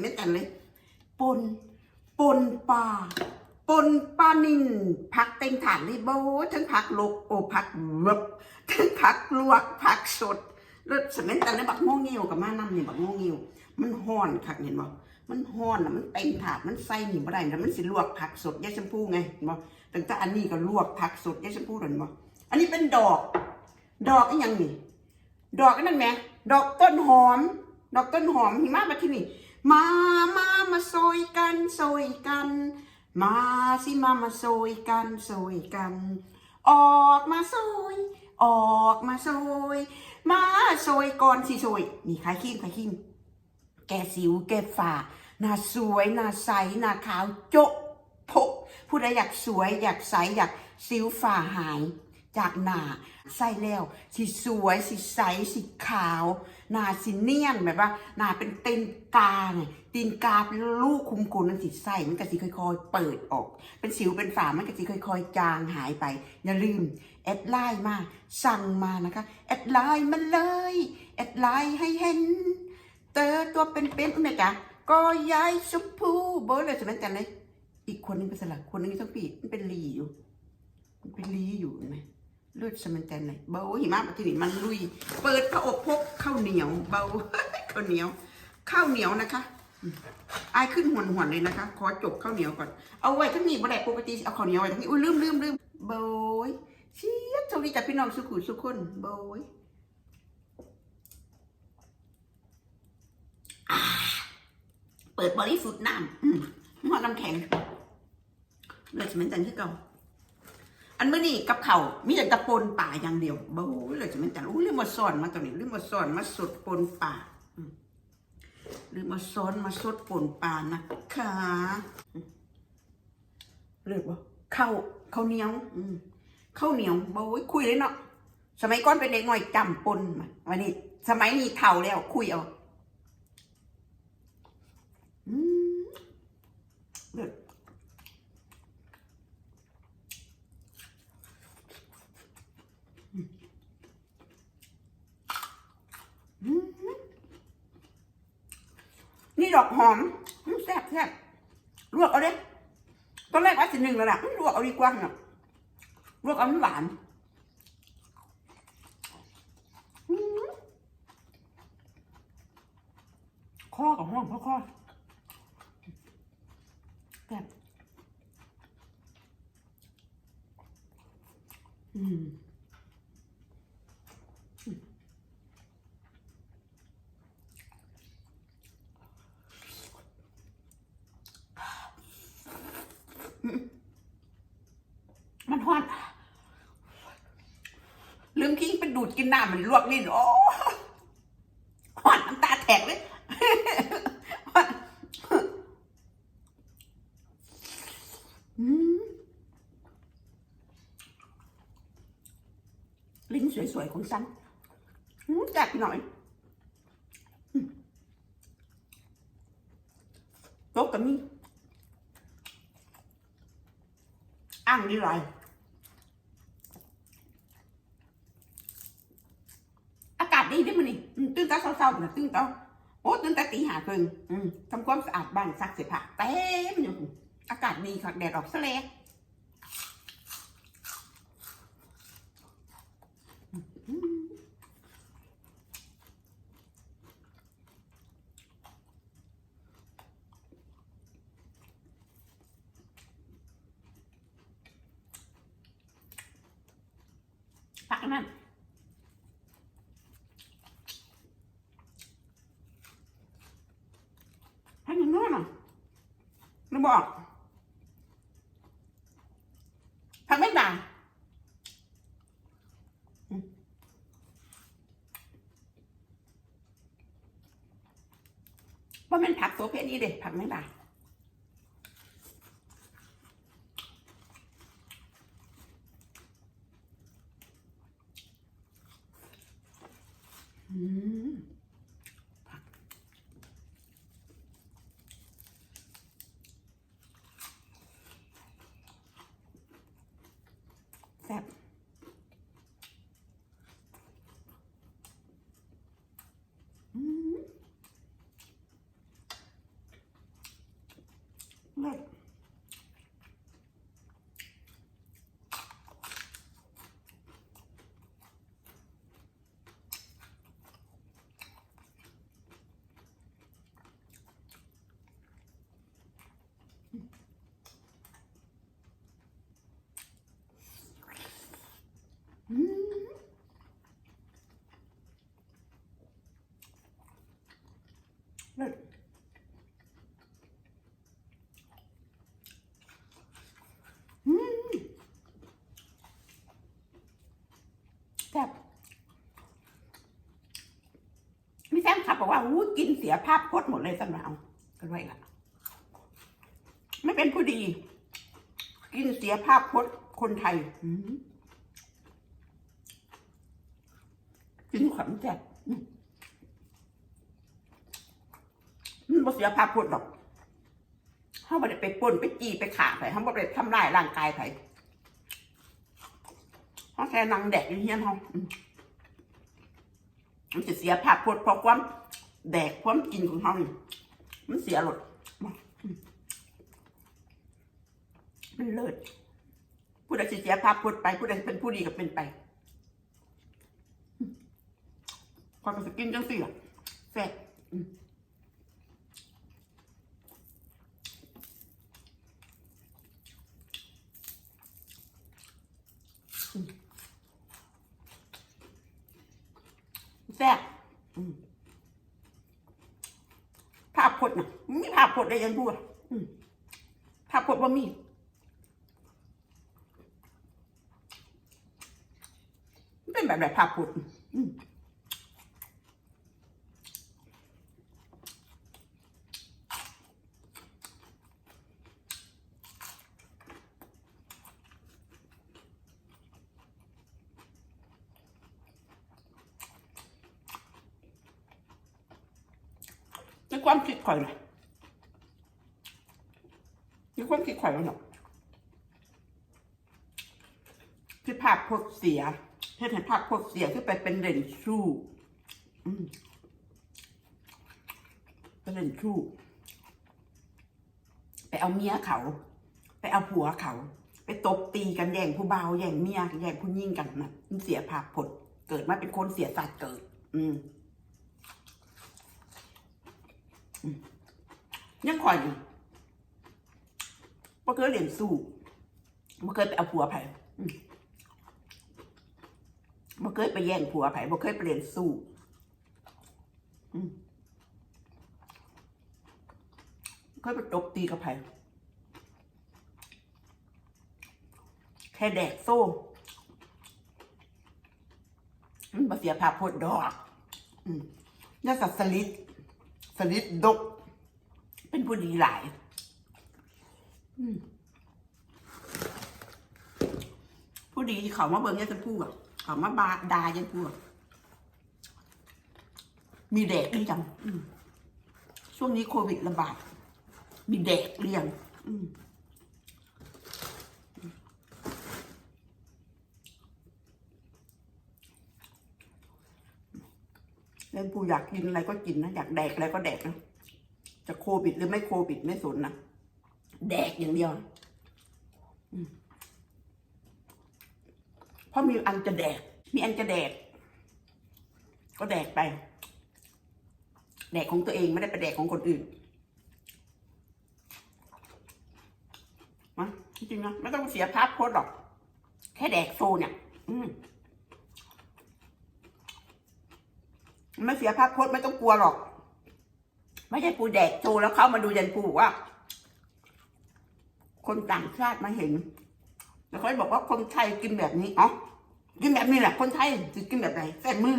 เม็ดกันเลยปนปนปลาปนปลานินผักเต็มถาดเลยโบทั้งผักลกโอผักลบทั้งผักลวกผักสดเลิศสเม็ดกันเลยบักโมงเงียวกับมาน้ำนี่บักโมงเงียวมันห่อนคักเห็นบ่มันห่อนอะมันเต็มถาดมันใส่หนีบ่ได้แล้วมันสิลวกผักสดยายชมพูไงบ่ตั้งแต่อันนี้ก็ลวกผักสดยายชมพูเห็นบ่อันนี้เป็นดอก ดอกอีหยังนี่ดอกอันนั่นแหมดอกต้นหอม ดอกต้นหอมหิมะมาที่นี่ มามามาโซยกันโซยกัน มาสิมามาโซยกันโซยกัน ออกมาโซยออกมาโซยมาโซยก่อนสิโซยนี่ขายขี้ขายขี้แกสิวแกฝ่าหน้าสวยหน้าใสหน้าขาวโจ๊ะโพะผู้ใดอยากสวยอยากใสอยากสิวฝ่าหาย จากหนาใส่แล้วสีสวยสีใสสีขาว หนาสีเนียนแบบว่าหนาเป็นตีนกาเนี่ยตีนกาเป็นลูกคุมโคนมันสีใสมันก็สีค่อยๆเปิดออก เป็นสิวเป็นฝามันก็สีค่อยๆ จางหายไป อย่าลืมแอดไลน์มาสั่งมานะคะแอดไลน์มาเลยแอดไลน์ให้เห็นเตอตัวเป็นๆอุ้ยแม่จ๋าก็ยายชมพูเบอร์เลยจะเป็นจันเลยอีกคนนึงเป็นสลักคนนึงทั้งปีมันเป็นลีอยู่มันเป็นลีอยู่เห็นไหม เลือดสมันแตนเลยเบาหิมะมาที่นี่มันลุย เปิดพระอบพกข้าวเหนียว เบาข้าวเหนียว ข้าวเหนียวนะคะอืมอายขึ้นหวนหวนเลยนะคะ ขอจบข้าวเหนียวก่อน เอาไว้ทั้งนี้บ่ได้ปกติเอาข้าวเหนียวไว้ทั้งนี้อุ้ยลืมลืมลืมเบยเชียสวัสดีจากพี่น้องสุขุสุขคนเบยอ่าเปิดบริสุทธิ์น้ำหม้อน้ำแข็งเลือดสมันแตนที่เก่า อันเมื่อนี่กับเขามีแต่ตะปนป่าอย่างเดียวโบ้เลยจะมันแต่รู้เรื่องมาสอนมาตอนนี้เรื่องมาสอนมาสดปนป่าหรือมาซ้อนมาสดปนป่านะคะเรียกว่าข้าวข้าวเหนียวอืมข้าวเหนียวโบ้ยคุยเลยเนาะสมัยก่อนเป็นเด็กหน่อยจำปนมาวันนี้ สมัยนี้เท่าแล้วคุยเอาอืมเลิศีดอกหอมแซ่บแซ่บลวกเอาเด้ตอนแรกว่าสิหนึ่งแล้วล่ะลวกเอาดีกว่าเนาะลวกเอาหวานข้อกับห้องข้อข้อแซ่บอืม ฮอนลืมกิ้งไปดูดกินน้ำมันลวกนี่โอ้ฮอนน้ำตาแตกเลยฮอนอืมลิ้นสวยๆของฉันอืมแจกหน่อยโต๊ะกับนี่อ่างดีไร ดีด้วยมันนี่อืมตื่นต่เช้าๆนะตื่นต่โอ้ตื่นต่ตีหาครึ่งอืมทำความสะอาดบ้านซักเสื้อผ้าเต็มอยู่อากาศดีค่ะแดดออกซะแล้วพักอันนั่นให้มันนวดหน่อยนึก บอกพักไม่ด่างว่ามันผักตัวเพนี้เด็ดผักไม่ด่างอืม Vale. บอกว่าอู้กินเสียภาพพจน์หมดเลยสันาเอากันไว้ละไม่เป็นผู้ดี กินเสียภาพพจน์คนไทยกินขวัญแจกอืมมันบ่เสียภาพพจน์หรอกเขาไม่ได้ไปปล้นไปจีไปขาไผเขาไม่ได้ทำร้ายร่างกายไผเขาแค่นั่งแดกอยู่เฮียนเขามมันจะเสียภาพพจน์เพราะความ แดกความกินของเขานี่มันเสียหลดอืมมันเลิศผู้ใดเสียภาพพจน์ไปผู้ใดเป็นผู้ดีก็เป็นไปอืมความก็จะกินจังสิล่ะแซ่บแซ่บ พดนะมีภาพพดได้ยังพูดอืมภาพพจน์ว่ามีเป็นแบบแบบภาพพดอืม ความคิดข่อยนะในความคิดข่อยว่าเนาะที่ภาพพจน์เสียเฮ็ดให้ภาพพจน์เสียคือไปเป็นเด่นชู้เป็นเด่นชู้ไปเอาเมียเขา ไปเอาผัวเขา ไปตบตีกันแย่งผู้บ่าแย่งเมียแย่งผู้ยิ่งกันนะมันเสียภาพพจน์เกิดมาเป็นคนเสียสัตว์เกิด อืม ยังคอยอยู่บ่เคยเรียนสู้บ่เคยไปเอาผัวไผอืมบ่เคยไปแย่งผัวไผ่บ่เคยไปเรียนสู้อืมบ่เคยไปตบตีกับไผ่แค่แดกโซ่มันบ่เสียภาพพจน์ดอกอืมยาสัตว์สลิด สลิดดก เป็นผู้ดีหลายอืมผู้ดีที่เขามาเบิ่งเนี่ยจะพูดอะเขามาบาดายันพูดมีเด็กหรือยังอืมช่วงนี้โควิดระบาดมีเด็กหรือยังอืม เล่นผู้อยากกินอะไรก็กินนะอยากแดกอะไรก็แดกนะจะโควิดหรือไม่โควิดไม่สนนะแดกอย่างเดียวเพราะมีอันจะแดก มีอันจะแดก ก็แดกไป แดกของตัวเองไม่ได้ไปแดกของคนอื่นนะจริงนะไม่ต้องเสียภาพโพสต์หรอก แค่แดกโซเนี่ย อืม ไม่เสียภาพโพสต์ไม่ต้องกลัวหรอก ไม่ใช่ปูแดกโชว์แล้วเข้ามาดูยันปูกว่า คนต่างชาติมาเห็น แล้วเขาบอกว่าคนไทยกินแบบนี้อ๋อกินแบบนี้แหละคนไทยจะกินแบบไหนใส่มือ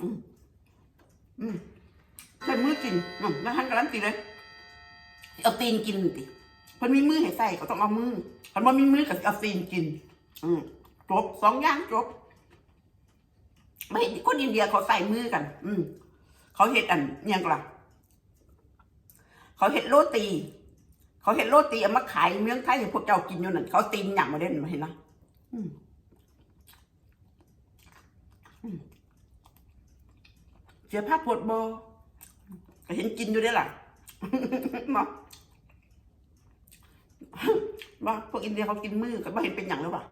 อืมอืมใส่มือกินอืมแล้วท่านกำลังตีเลยเอาตีนกินติมันมีมือให้ใส่ก็ต้องเอามือมันว่ามีมือกับเอาตีนกิน อืมจบสองอย่างจบ ไม่คนอินเดียเขาใส่มือกัน อืมเขาเห็ดอันยังกล่ะเขาเห็ดโรตี เขาเห็ดโรตีเอามาขายเมืองไทยให้พวกเจ้ากินอยู่นั่นเขาตีนหยั่งมาเด่นมาเห็นนะอืมเสียภาพปวดโบเห็นกินอยู่ได้ล่ะมามาพวกอินเดียเขากินมือก็ไม่เห็นเป็นอย่างเปลยวะ